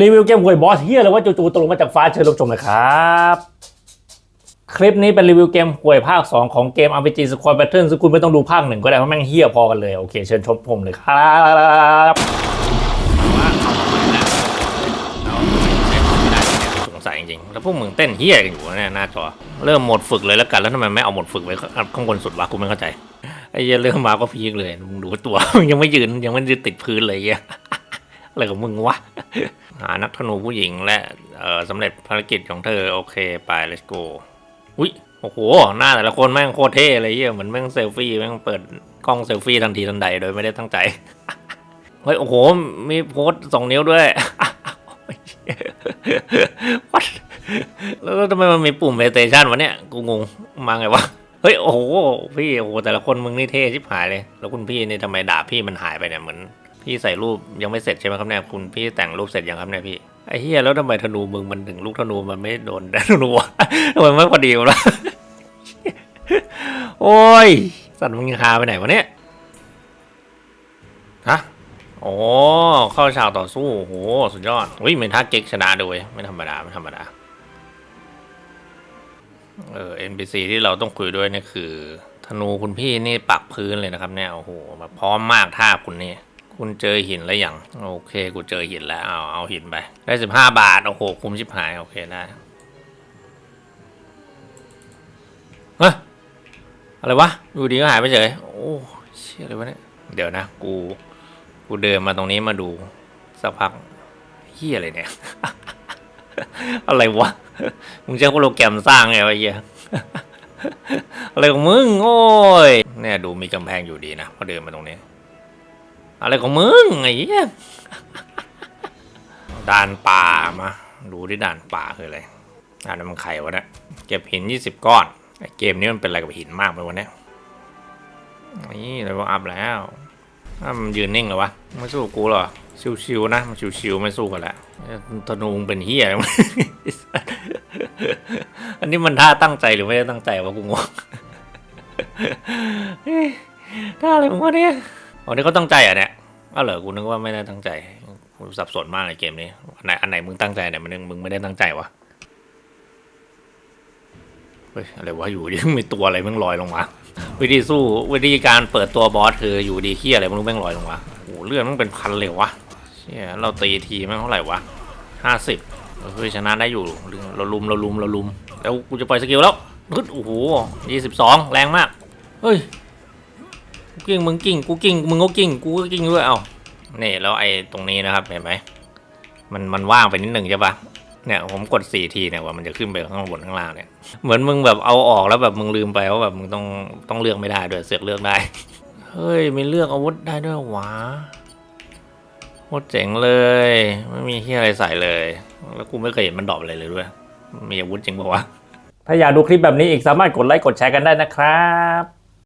รีวิวเกมหวยบอสเฮียเลยว่าจู่ๆตกลงมาจากฟ้าเชิญรับชมเลยครับ คลิปนี้เป็นรีวิวเกมหวยภาค 2 ของเกม RPG Squad Battle ซึ่งคุณไม่ต้องดูภาคหนึ่งก็ได้เพราะแม่งเฮียพอกันเลย โอเค เชิญชมผมเลยครับว่าทำไมล่ะเอาใช้ของไม่ได้สงสัยจริงๆ แล้วพวกมึงเต้นเฮี้ยกันอยู่เนี่ยหน้าจอ เริ่มหมดฝึกเลยแล้วกันแล้วทำไมไม่เอาหมดฝึกไว้ข้างบนสุดวะกูไม่เข้าใจไอ้เริ่มมาก็พีคเลยมึงดูตัวมึงยังไม่ยืนยังไม่ยืนติดพื้นเลยเหี้ย อะไรของมึงวะ หานักธนูผู้หญิงและสำเร็จภารกิจของเธอ โอเค ไป let's go อุ้ยโอ้โห หน้าแต่ละคนแม่งโคตรเท่เลยเหี้ยเหมือนแม่งเซลฟี่แม่งเปิดกล้องเซลฟี่ทันทีทันใดโดยไม่ได้ตั้งใจ เฮ้ย โอ้โห มีโพสสองนิ้วด้วย What? แล้วทำไมมันมีปุ่ม PlayStation วะเนี่ย กูงง มาไงวะ เฮ้ย โอ้โห พี่ โอ้โห แต่ละคนมึงนี่เท่ชิบหายเลย แล้วคุณพี่นี่ทำไมด่าพี่มันหายไปเนี่ย เหมือน พี่ใส่รูปยังไม่เสร็จใช่ไหมครับเนี่ยคุณพี่แต่งรูปเสร็จยังครับเนี่ยพี่ไอ้เฮียแล้วทำไมธนูมึงมันถึงลูกธนูมันไม่โดนธนูวะทำไมไม่พอดีวะโอ้ย สัตว์มึงคาไปไหนวะเนี่ยฮะโอ้เข้าฉากต่อสู้โอ้โหสุดยอดอุ้ยเป็นท่าเก๊กชนะด้วยไม่ธรรมดาไม่ธรรมดาเออ NPC ที่เราต้องคุยด้วยนี่คือธนูคุณพี่นี่ปักพื้นเลยนะครับเนี่ยโอ้โหแบบพร้อมมากท่าคุณนี่ คุณเจอหินแล้วยังโอเค กูเจอหินแล้วเอาเอาหินไป ได้สิบห้าบาท โอ้โห คุ้มชิบหาย โอเคได้เฮ้ยอะไรวะอยู่ดีก็หายไปเฉย โอ้เชี่ยอะไรวะเนี่ย เดี๋ยวนะ กู กูเดินมาตรงนี้มาดู สักพักเฮียอะไรเนี่ย อะไรวะ มึงใช้โปรแกรมสร้างไงวะเฮียอะไรของมึง โอ้ยเนี่ยดูมีกำแพงอยู่ดีนะพอเดินมาตรงนี้ อะไรของมึงไอ้เหี้ยด่านป่ามาดูที่ด่านป่าคืออะไรอ่านนมันไขวะเนี่ยเก็บหินยี่สิบก้อนไอ้เกมนี้มันเป็นอะไรกับหินมากไปวะเนี่ยนี่เลยวอัพแล้วถ้ามันยืนนิ่งเหรอวะไม่สู้กูหรอชิวๆนะมันชิวๆไม่สู้กันแล้วธนูเป็นเฮียอะไรอันนี้มันท่าตั้งใจหรือไม่ได้ตั้งใจวะกูงงเฮ้ยท่าอะไรของวะเนี่ย อ๋อนี่เขาตั้งใจอะเนี่ยอ้าวเหรอกูนึกว่าไม่ได้ตั้งใจกูสับสนมากในเกมนี้อันไหนอันไหนมึงตั้งใจอันไหนมันมึงไม่ได้ตั้งใจวะเฮ้ยอะไรวะอยู่ดีมีตัวอะไรมึงลอยลงมา วิธีสู้วิธีการเปิดตัวบอสคืออยู่ดีขี้ยอะไรมันรู้แม่งลอยลงมาโอ้โหเลือดมันเป็นพันเลยวะเชี่ยเราตีทีแม่งเท่าไหร่วะห้าสิบเฮ้ยชนะได้อยู่เราลุมเราลุมเราลุมแล้วกูจะปล่อยสกิลแล้วฮึดโอ้โหยี่สิบสองแรงมากเฮ้ย กิ้งมึงกิ้งกูกิ้งมึงก็กิ้งกูก็กิ้งด้วยเอ้านี่แล้วไอ้ตรงนี้นะครับเห็นไหมมันมันว่างไปนิดหนึ่งใช่ปะเนี่ยผมกดสี่ทีเนี่ยว่ามันจะขึ้นไปข้างบนข้างล่างเนี่ยเหมือนมึงแบบเอาออกแล้วแบบมึงลืมไปว่าแบบมึงต้องต้องเลือกไม่ได้ด้วยเสือกเลือกได้ เฮ้ยมีเลือกอาวุธได้ด้วยหวะโคตรเจ๋งเลย ไม่มีที่อะไรใส่เลย แล้วกูไม่เคยเห็นมันดรอปอะไรเลยด้วย มีอาวุธจริงปะวะถ้าอยากดูคลิปแบบนี้อีกสามารถกดไลค์กดแชร์กันได้นะครับ